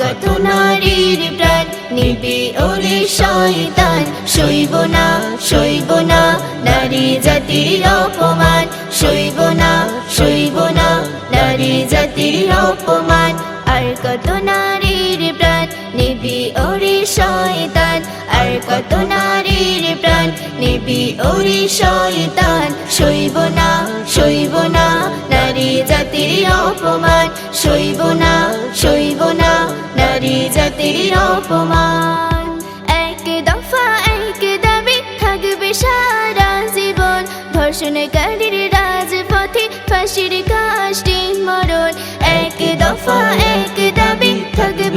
কত নারীর প্রাণ নিবি ওরে শয়তান সইব না সইব না নারী জাতির অপমান সইব না সইব না নারী জাতির অপমান কত নারীর প্রাণ? নিবি ওরে শয়তান। আর কত নারীর প্রাণ? নিবি ওরে শয়তান। সইব না সইব না, নারী জাতির অপমান। সইব না সইব না, নারী জাতির অপমান। এক দফা, এক দাবি, থাকবে সারা জীবন। ধর্ষণকারীর রাজপথে ফাঁসির কাজটি মরণ। এক দফা, এক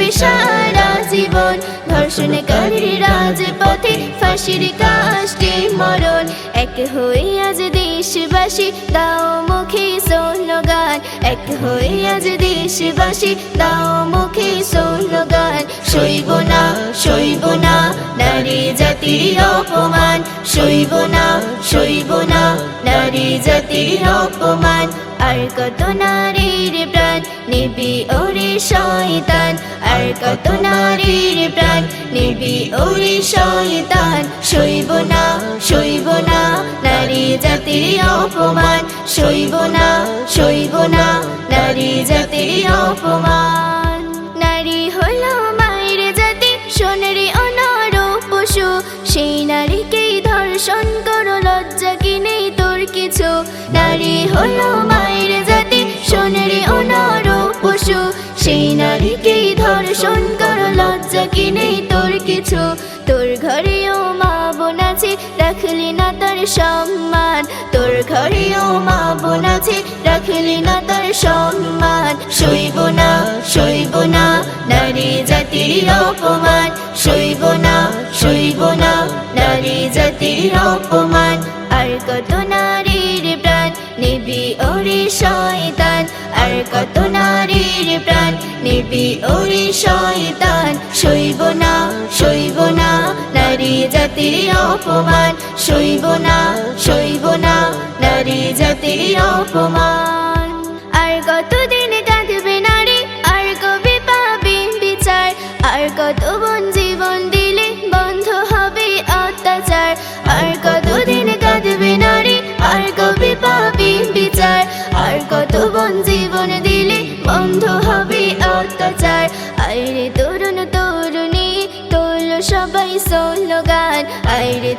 থাকবে সারা জীবন ধর্ষণকারীর রাজপথে ফাঁসির কাজটি মরণ। এক হয়ে আজ দেশবাসী, দাও মুখে স্লোগান। এক হয়ে আজ দেশবাসী, দাও মুখে স্লোগান। সইব না সইব না, নারী জাতির অপমান। সইব না সইব না, নারী জাতির অপমান। আর কত নারীর প্রাণ নিবি ওরে শয়তান, আর কত নারীর প্রাণ? নিবি ওরে শয়তান, সইব না সইব না, নারী জাতির অপমান। সইব না সইব না, নারী জাতির অপমান। নারী হলো মায়ের জাতি, সোনারি অনর পশু। সেই নারীকেই ধর্ষণ করো, লজ্জা কি নেই তোর কিছু? নারী হলো মায়ের জাতি, সোনারি অনর পশু। সেই নারীকেই ধর্ষণ করো লজ্জা কি নেই তোর কিছু? তোর ঘরেও মা বোন আছে, রাখলি না তার সম্মান। তোর ঘরেও মা বোন আছে, রাখলি না তার সম্মান। সইব না সইব না, নারী জাতির অপমান। সইব না সইব না, নারী জাতির অপমান। আর কত নারীর প্রাণ, নিবি ওরে আর কত নারীর প্রাণ? নিবি ওরে শয়তান। সইব না সইব না, নারী জাতির অপমান। সইব না সইব না, নারী জাতির অপমান।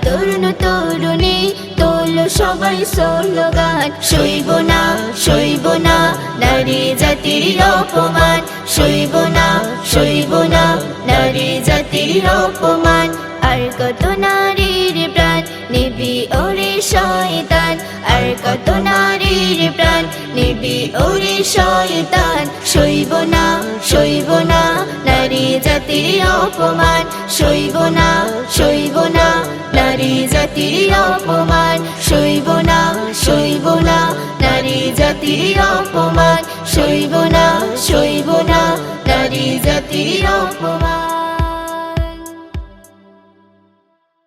তরুণ তরুণী, তোল সবাই স্লোগান, সইব না সইব না, নারী জাতির অপমান, সইব না সইব না, নারী জাতির অপমান। আর কত নারীর প্রাণ, নিবি ওরে শয়তান। আর কত নারীর প্রাণ, নিবি ওরে শয়তান। সইব না সইব না, নারী জাতির অপমান। সইব না নারী জাতির অপমান, সইব না সইব না, নারী জাতির অপমান, সইব না সইব না, নারী জাতির অপমান।